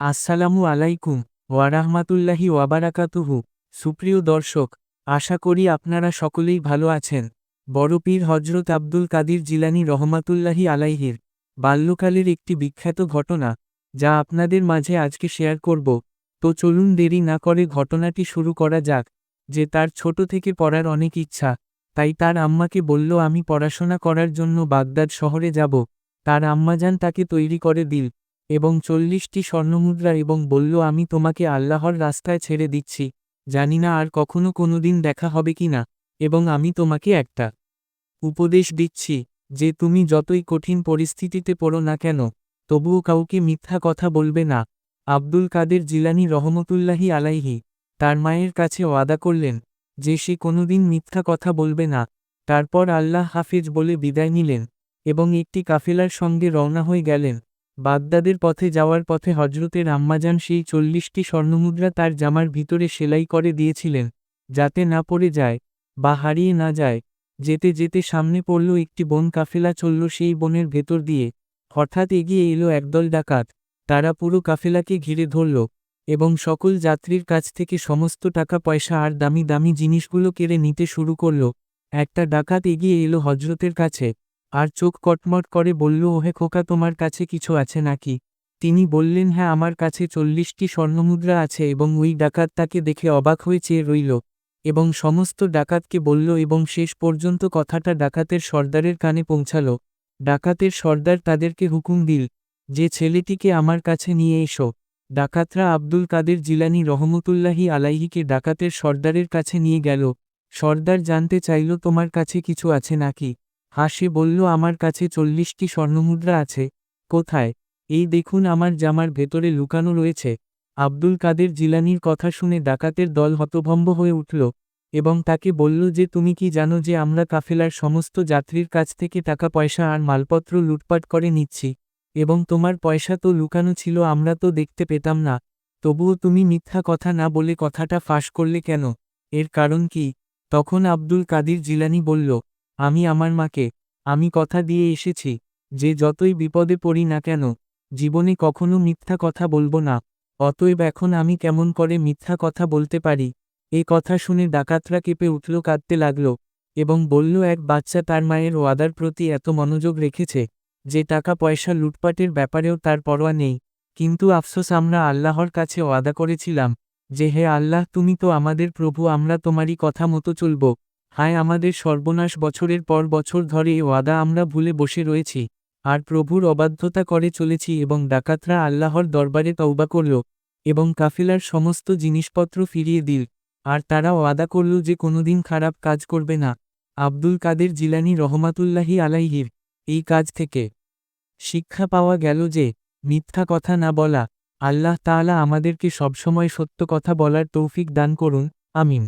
আসসালামু আলাইকুম ওয়ারাহমাতুল্লাহি ওয়াবারাকাতুহু সুপ্রিয় দর্শক, আশা করি আপনারা সকলেই ভালো আছেন। বড় পীর হজরত আব্দুল কাদির জিলানি রহমাতুল্লাহি আলাইহির বাল্যকালের একটি বিখ্যাত ঘটনা, যা আপনাদের মাঝে আজকে শেয়ার করব। তো চলুন দেরি না করে ঘটনাটি শুরু করা যাক, যে তার ছোট থেকে পড়ার অনেক ইচ্ছা। তাই তার আম্মাকে বলল, আমি পড়াশোনা করার জন্য বাগদাদ শহরে যাব। তার আম্মাজান তাকে তৈরি করে দিল। এবং চল্লিশটি স্বর্ণমুদ্রা এবং বলল, আমি তোমাকে আল্লাহর রাস্তায় ছেড়ে দিচ্ছি। জানি না আর কখনো কোনোদিন দেখা হবে কি না, এবং আমি তোমাকে একটা উপদেশ দিচ্ছি, যে তুমি যতই কঠিন পরিস্থিতিতে পড়ো না কেন, তবুও কাউকে মিথ্যা কথা বলবে না। আব্দুল কাদের জিলানি রহমতুল্লাহি আলাইহি তার মায়ের কাছে ওয়াদা করলেন, যে সে কোনোদিন মিথ্যা কথা বলবে না। তারপর আল্লাহ হাফিজ বলে বিদায় নিলেন এবং একটি কাফেলার সঙ্গে রওনা হয়ে গেলেন। বাগদাদের পথে যাওয়ার পথে হজরতের আম্মাজান সেই চল্লিশটি স্বর্ণমুদ্রা তার জামার ভিতরে সেলাই করে দিয়েছিলেন, যাতে না পড়ে যায় বা হারিয়ে না যায়। যেতে যেতে সামনে পড়ল একটি বন কাফেলা চলল সেই বনের ভেতর দিয়ে। হঠাৎ এগিয়ে এলো একদল ডাকাত। তারা পুরো কাফেলাকে ঘিরে ধরল এবং সকল যাত্রীর কাছ থেকে সমস্ত টাকা, পয়সা আর দামি দামি জিনিসগুলো কেড়ে নিতে শুরু করল। একটা ডাকাত এগিয়ে এলো হজরতের কাছে। আর চোখ কটমট করে বলল, ওহে খোকা, তোমার কাছে কিছু আছে নাকি? তিনি বললেন হ্যাঁ আমার কাছে চল্লিশটি স্বর্ণমুদ্রা আছে এবং ওই ডাকাত তাকে দেখে অবাক হয়ে চেয়ে রইল এবং সমস্ত ডাকাতকে বলল এবং শেষ পর্যন্ত কথাটা ডাকাতের সর্দারের কানে পৌঁছাল। ডাকাতের সর্দার তাদেরকে হুকুম দিল, যে ছেলেটিকে আমার কাছে নিয়ে এসো। ডাকাতরা আব্দুল কাদের জিলানি রহমতুল্লাহি আলাইহিকে ডাকাতের সর্দারের কাছে নিয়ে গেল। সর্দার জানতে চাইল, তোমার কাছে কিছু আছে নাকি? হাসে বলল, আমার কাছে চল্লিশটি স্বর্ণমুদ্রা আছে, কোথায়? এই দেখুন, আমার জামার ভেতরে লুকানো রয়েছে। আব্দুল কাদের জিলানির কথা শুনে ডাকাতের দল হতভম্ব হয়ে উঠল এবং তাকে বলল, যে তুমি কি জানো যে আমরা কাফেলার সমস্ত যাত্রীর কাছ থেকে টাকা, পয়সা আর মালপত্র লুটপাট করে নিচ্ছি এবং তোমার পয়সা তো লুকানো ছিল, আমরা তো দেখতে পেতাম না। তবুও তুমি মিথ্যা কথা না বলে কথাটা ফাঁস করলে কেন? এর কারণ কি? তখন আব্দুল কাদির জিলানি বলল আমি আমার মাকে, আমি কথা দিয়ে এসেছি, যে যতই বিপদে পড়ি না কেন, জীবনে কখনো মিথ্যা কথা বলব না, অতএব এখন আমি কেমন করে মিথ্যা কথা বলতে পারি? এ কথা শুনে ডাকাতরা কেঁপে উঠল, কাঁদতে লাগল, এবং বলল, এক বাচ্চা তার মায়ের ওয়াদার প্রতি এত মনোযোগ রেখেছে, যে টাকা পয়সা লুটপাটের ব্যাপারেও তার পরোয়া নেই। কিন্তু আফসোস, আমরা আল্লাহর কাছে ওয়াদা করেছিলাম, যে হে আল্লাহ, তুমি তো আমাদের প্রভু, আমরা তোমারই কথা মতো চলব। হায় আমাদের সর্বনাশ বছরের পর বছর ধরে এ ওয়াদা আমরা ভুলে বসে রয়েছি। আর প্রভুর অবাধ্যতা করে চলেছি এবং ডাকাতরা আল্লাহর দরবারে তৌবা করল এবং কাফিলার সমস্ত জিনিসপত্র ফিরিয়ে দিল। আর তারা ওয়াদা করল যে কোনোদিন খারাপ কাজ করবে না। আব্দুল কাদের জিলানি রহমাতুল্লাহি আলাইহির এই কাজ থেকে শিক্ষা পাওয়া গেল যে মিথ্যা কথা না বলা। আল্লাহ তাআলা আমাদেরকে সবসময় সত্য কথা বলার তৌফিক দান করুন। আমিন।